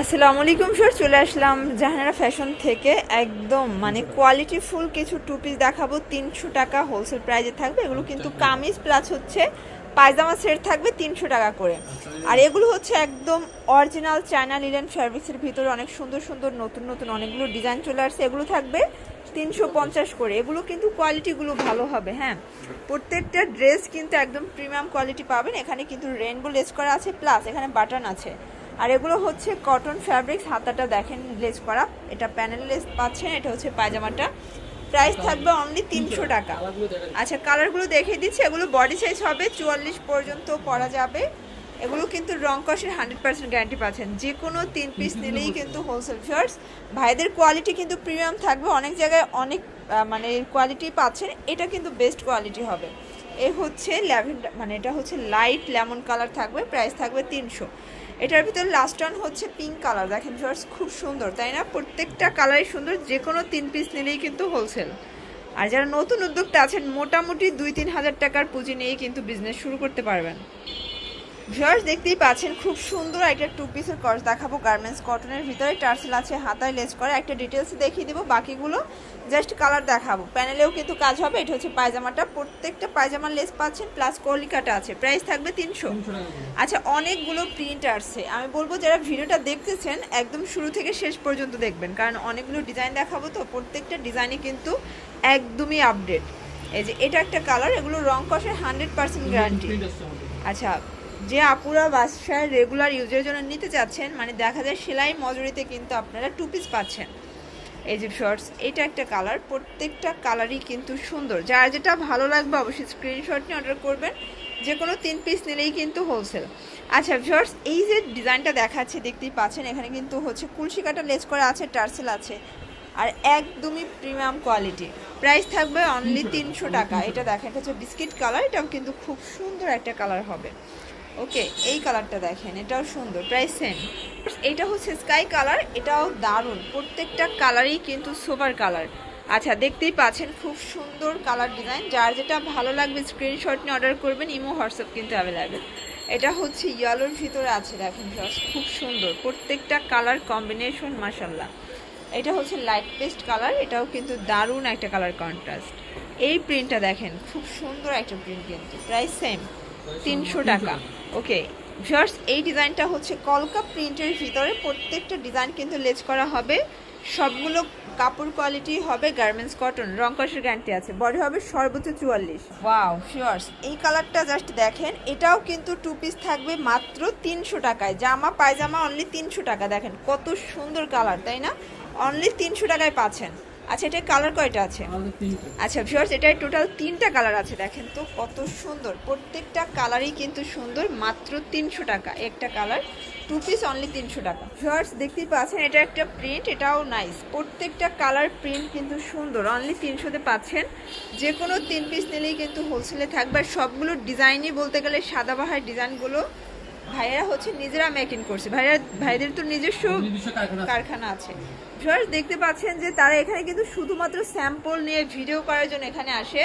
আসসালামু আলাইকুম স্যার চলে আসলাম জাহানারা ফ্যাশন থেকে। একদম মানে কোয়ালিটি ফুল কিছু টু পিস দেখাবো। তিনশো টাকা হোলসেল প্রাইজে থাকবে। এগুলো কিন্তু কামিজ প্লাস হচ্ছে পায়জামা সেট থাকবে তিনশো টাকা করে। আর এগুলো হচ্ছে একদম অরিজিনাল চায়না লিলেন ফ্যাব্রিক্সের ভিতরে অনেক সুন্দর সুন্দর নতুন নতুন অনেকগুলো ডিজাইন চলে আসছে। এগুলো থাকবে তিনশো পঞ্চাশ করে। এগুলো কিন্তু কোয়ালিটিগুলো ভালো হবে হ্যাঁ। প্রত্যেকটা ড্রেস কিন্তু একদম প্রিমিয়াম কোয়ালিটি পাবেন। এখানে কিন্তু রেনবো লেস করা আছে প্লাস এখানে বাটন আছে। আর এগুলো হচ্ছে কটন ফ্যাব্রিক্স হাতাটা দেখেন লেস করা। এটা প্যানেল লেস পাচ্ছেন, এটা হচ্ছে পায়জামাটা। প্রাইস থাকবে অনলি তিনশো টাকা। আচ্ছা কালারগুলো দেখে দিচ্ছি। এগুলো বডি সাইজ হবে, চুয়াল্লিশ পর্যন্ত পরা যাবে। এগুলো কিন্তু রং কষের হান্ড্রেড পার্সেন্ট গ্যারান্টি পাচ্ছেন। যে কোনো তিন পিস নিলেই কিন্তু হোলসেল ফিয়ার্স ভাইদের কোয়ালিটি কিন্তু প্রিমিয়াম থাকবে। অনেক জায়গায় অনেক মানে কোয়ালিটি পাচ্ছেন। এটা কিন্তু বেস্ট কোয়ালিটি হবে। এ হচ্ছে ল্যাভেন্ডার মানে এটা হচ্ছে লাইট লেমন কালার থাকবে। প্রাইস থাকবে তিনশো। এটার ভিতরে লাস্ট ওয়ান হচ্ছে পিঙ্ক কালার দেখেন ভিউয়ার্স খুব সুন্দর, তাই না? প্রত্যেকটা কালারই সুন্দর যে কোনো তিন পিস নিলেই কিন্তু হোলসেল আর যারা নতুন উদ্যোক্তা আছেন, মোটামুটি দুই তিন হাজার টাকার পুঁজি নিয়েই কিন্তু বিজনেস শুরু করতে পারবেন। ভিউয়ার্স দেখতেই পাচ্ছেন খুব সুন্দর একটা টু পিসের কস দেখাবো গার্মেন্টস কটনের ভিতরে টার্সেল আছে হাতায় লেস করে একটা ডিটেলস দেখিয়ে দেবো বাকিগুলো জাস্ট কালার দেখাবো। প্যানেলেও কিন্তু কাজ হবে এটা হচ্ছে পায়জামাটা প্রত্যেকটা পায়জামার লেস পাচ্ছেন প্লাস কলিকাটা আছে প্রাইস থাকবে তিনশো। আচ্ছা অনেকগুলো প্রিন্ট আসছে। আমি বলব যারা ভিডিওটা দেখতেছেন একদম শুরু থেকে শেষ পর্যন্ত দেখবেন কারণ অনেকগুলো ডিজাইন দেখাবো তো প্রত্যেকটা ডিজাইনই কিন্তু একদমই আপডেট এই যে এটা একটা কালার এগুলো রং কষের হান্ড্রেড পার্সেন্ট গ্যারান্টি আচ্ছা যে আপুরা বাসায় রেগুলার ইউজের জন্য নিতে চাচ্ছেন মানে দেখা যায় সেলাই মজুরিতে কিন্তু আপনারা টু পিস পাচ্ছেন। এই যে শর্টস এটা একটা কালার প্রত্যেকটা কালারই কিন্তু সুন্দর। যার যেটা ভালো লাগবে অবশ্যই স্ক্রিনশট নিয়ে অর্ডার করবেন। যে কোনো তিন পিস নিলেই কিন্তু হোলসেল আচ্ছা শর্টস এই যে ডিজাইনটা দেখাচ্ছে, দেখতেই পাচ্ছেন, এখানে কিন্তু হচ্ছে কুলসি কাটা লেস করা আছে, টার্সেল আছে, আর একদমই প্রিমিয়াম কোয়ালিটি প্রাইস থাকবে অনলি তিনশো টাকা। এটা দেখেন, এটা হচ্ছে বিস্কিট কালার এটাও কিন্তু খুব সুন্দর একটা কালার হবে। ওকে, এই কালারটা দেখেন, এটাও সুন্দর প্রাইস সেম এটা হচ্ছে স্কাই কালার এটাও দারুণ, প্রত্যেকটা কালারই কিন্তু সুপার কালার আচ্ছা দেখতেই পাচ্ছেন খুব সুন্দর কালার ডিজাইন যার যেটা ভালো লাগবে স্ক্রিনশট নিয়ে অর্ডার করবেন, ইমো, হোয়াটসঅ্যাপ কিন্তু অ্যাভেলেবেল এটা হচ্ছে ইয়েলোর ভিতরে আছে, দেখেন খুব সুন্দর, প্রত্যেকটা কালার কম্বিনেশন মাসাল্লাহ এটা হচ্ছে লাইট পেস্ট কালার এটাও কিন্তু দারুণ একটা কালার কন্ট্রাস্ট এই প্রিন্টটা দেখেন, খুব সুন্দর একটা প্রিন্ট কিন্তু প্রাইস সেম তিনশো টাকা। ওকে, ভিউয়ার্স, এই ডিজাইনটা হচ্ছে কলকা প্রিন্টের ভিতরে। প্রত্যেকটা ডিজাইন কিন্তু লেজ করা হবে। সবগুলো কাপড় কোয়ালিটি হবে গার্মেন্টস কটন। রং কষের গ্যারান্টি আছে। বডি হবে সর্বোচ্চ চুয়াল্লিশ। ওয়াও ভিউয়ার্স এই কালারটা জাস্ট দেখেন। এটাও কিন্তু টু পিস থাকবে মাত্র তিনশো টাকায়। জামা, পায়জামা অনলি তিনশো টাকা। দেখেন কত সুন্দর কালার তাই না? অনলি তিনশো টাকায় পাচ্ছেন। আচ্ছা এটা কালার কয়টা আছে? আচ্ছা ভিউয়ার্স এটার টোটাল তিনটা কালার আছে দেখেন তো কত সুন্দর। প্রত্যেকটা কালারই কিন্তু সুন্দর মাত্র তিনশো টাকা। একটা কালার টু পিস অনলি তিনশো টাকা। ভিউয়ার্স দেখতেই পাচ্ছেন এটা একটা প্রিন্ট এটাও নাইস প্রত্যেকটা কালার প্রিন্ট কিন্তু সুন্দর অনলি তিনশোতে পাচ্ছেন। যে কোনো তিন পিস নিলেই কিন্তু হোলসেলে থাকবে আর সবগুলো ডিজাইনই বলতে গেলে সাদাবাহার ডিজাইনগুলো ভাইয়েরা হচ্ছে নিজেরা মেকিং করছে। ভাইরা ভাইদের তো নিজস্ব কারখানা আছে। ভিউয়ার্স দেখতে পাচ্ছেন যে তারা এখানে কিন্তু শুধুমাত্র স্যাম্পল নিয়ে ভিডিও করার জন্য এখানে আসে।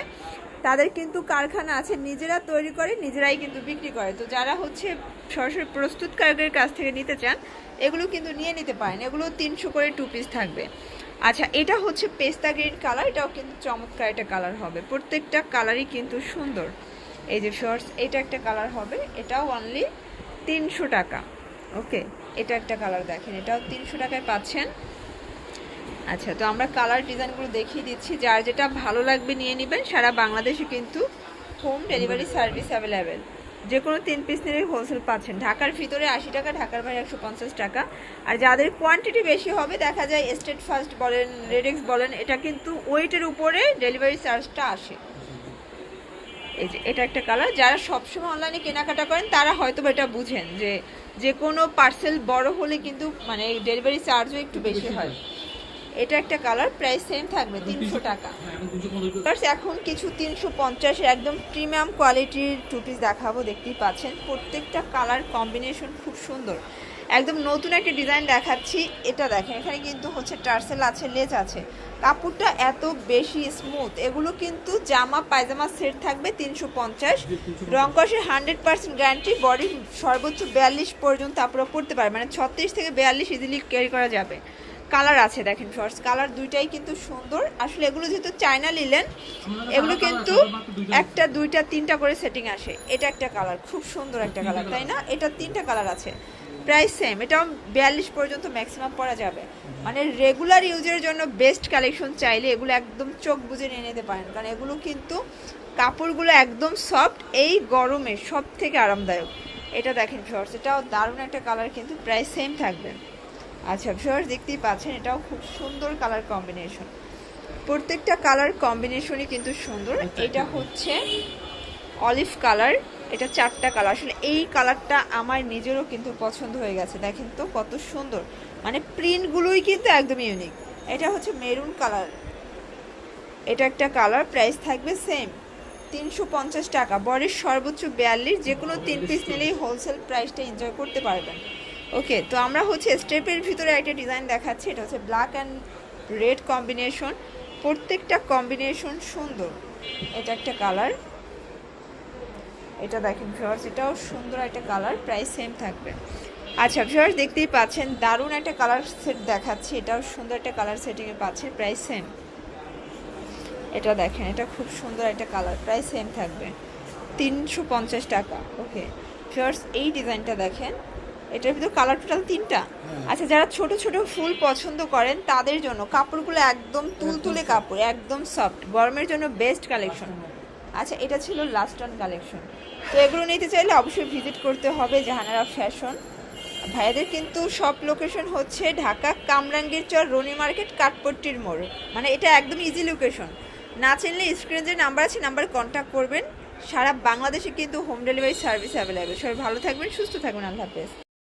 তাদের কিন্তু কারখানা আছে নিজেরা তৈরি করে নিজেরাই কিন্তু বিক্রি করে। তো যারা হচ্ছে সরাসরি প্রস্তুতকারকের কাছ থেকে নিতে চান এগুলো কিন্তু নিয়ে নিতে পারেন। এগুলো তিনশো করে টু পিস থাকবে। আচ্ছা এটা হচ্ছে পেস্তা গ্রিন কালার। এটাও কিন্তু চমৎকার একটা কালার হবে। প্রত্যেকটা কালারই কিন্তু সুন্দর। এই যে শর্টস এটা একটা কালার হবে। এটাও অনলি তিনশো টাকা। ওকে, এটা একটা কালার দেখেন, এটাও তিনশো টাকায় পাচ্ছেন। আচ্ছা তো আমরা কালার ডিজাইনগুলো দেখিয়ে দিচ্ছি। যার যেটা ভালো লাগবে নিয়ে নেবেন, সারা বাংলাদেশে কিন্তু হোম ডেলিভারি সার্ভিস অ্যাভেলেবেল যে কোনো তিন পিস নিলে হোলসেল পাচ্ছেন। ঢাকার ভিতরে আশি টাকা, ঢাকার বাইরে একশো পঞ্চাশ টাকা। আর যাদের কোয়ান্টিটি বেশি হবে, দেখা যায় স্টেট ফার্স্ট বলেন রেডেক্স বলেন, এটা কিন্তু ওয়েটের উপরে ডেলিভারি চার্জটা আসে। এই যে এটা একটা কালার। যারা সবসময় অনলাইনে কেনাকাটা করেন তারা হয়তো বা এটা বুঝেন যে যে কোনো পার্সেল বড় হলে কিন্তু মানে ডেলিভারি চার্জও একটু বেশি হয়। এটা একটা কালার প্রাইস সেম থাকবে তিনশো টাকা। First, এখন কিছু তিনশো পঞ্চাশের একদম প্রিমিয়াম কোয়ালিটির টু পিস দেখাবো দেখতেই পাচ্ছেন। প্রত্যেকটা কালার কম্বিনেশন খুব সুন্দর। একদম নতুন একটা ডিজাইন দেখাচ্ছি। এটা দেখেন এখানে কিন্তু হচ্ছে টার্সেল আছে লেজ আছে। কাপড়টা এত বেশি স্মুথ এগুলো কিন্তু জামা পায়জামা সেট থাকবে তিনশো পঞ্চাশ। রং কষের হান্ড্রেড পার্সেন্ট গ্যারান্টি বডি সর্বোচ্চ বিয়াল্লিশ পর্যন্ত আপনারা পড়তে পারবেন। মানে ছত্রিশ থেকে বিয়াল্লিশ ইজিলি ক্যারি করা যাবে। কালার আছে দেখেন শর্টস কালার দুইটাই কিন্তু সুন্দর। আসলে এগুলো যেহেতু চায়না নিলেন এগুলো কিন্তু একটা দুইটা তিনটা করে সেটিং আসে। এটা একটা কালার খুব সুন্দর একটা কালার তাই না? এটা তিনটা কালার আছে। প্রায় সেম এটাও বিয়াল্লিশ পর্যন্ত ম্যাক্সিমাম পরা যাবে। মানে রেগুলার ইউজের জন্য বেস্ট কালেকশন চাইলে এগুলো একদম চোখ বুজে নিয়ে নিতে পারেন। কারণ এগুলো কিন্তু কাপড়গুলো একদম সফট এই গরমে সব থেকে আরামদায়ক। এটা দেখেন শর্টস এটাও দারুণ একটা কালার কিন্তু প্রায় সেম থাকবে। আচ্ছা ভিউয়ার্স দেখতেই পাচ্ছেন এটাও খুব সুন্দর কালার কম্বিনেশন প্রত্যেকটা কালার কম্বিনেশনই কিন্তু সুন্দর। এটা হচ্ছে অলিভ কালার এটা চারটা কালার আসলে এই কালারটা আমার নিজেরও কিন্তু পছন্দ হয়ে গেছে। দেখেন তো কত সুন্দর। মানে প্রিন্টগুলোই কিন্তু একদম ইউনিক এটা হচ্ছে মেরুন কালার এটা একটা কালার প্রাইস থাকবে সেম তিনশো পঞ্চাশ টাকা। বরের সর্বোচ্চ বিয়াল্লিশ যে কোনো তিন পিস নিলেই হোলসেল প্রাইসটা এনজয় করতে পারবেন। ওকে তো আমরা হচ্ছে স্টেপের ভিতরে একটা ডিজাইন দেখাচ্ছি। এটা হচ্ছে ব্ল্যাক অ্যান্ড রেড কম্বিনেশন প্রত্যেকটা কম্বিনেশন সুন্দর। এটা একটা কালার এটা দেখেন ভিউয়ার্স এটাও সুন্দর একটা কালার প্রাইস সেম থাকবে। আচ্ছা ভিউয়ার্স দেখতেই পাচ্ছেন দারুণ একটা কালার সেট দেখাচ্ছি এটাও সুন্দর একটা কালার সেটিংয়ে পাচ্ছেন প্রাইস সেম এটা দেখেন এটা খুব সুন্দর একটা কালার প্রাইস সেম থাকবে। তিনশো পঞ্চাশ টাকা ওকে। ভিউয়ার্স এই ডিজাইনটা দেখেন এটার ভিতর কালার টোটাল তিনটা। আচ্ছা যারা ছোট ছোট ফুল পছন্দ করেন তাদের জন্য কাপড়গুলো একদম তুলতুলে কাপড় একদম সফট গরমের জন্য বেস্ট কালেকশন আচ্ছা এটা ছিল লাস্ট অন কালেকশন তো এগুলো নিতে চাইলে অবশ্যই ভিজিট করতে হবে জাহানারা ফ্যাশন ভাইয়াদের কিন্তু সব লোকেশন হচ্ছে ঢাকা কামরাঙ্গীর চর রনি মার্কেট কাঠপট্টির মোড়। মানে এটা একদম ইজি লোকেশন না চিনলে স্ক্রিনে যে নাম্বার আছে নাম্বারে কন্ট্যাক্ট করবেন। সারা বাংলাদেশে কিন্তু হোম ডেলিভারি সার্ভিস অ্যাভেলেবেল সবাই ভালো থাকবেন, সুস্থ থাকবেন। আল্লাহ হাফেজ।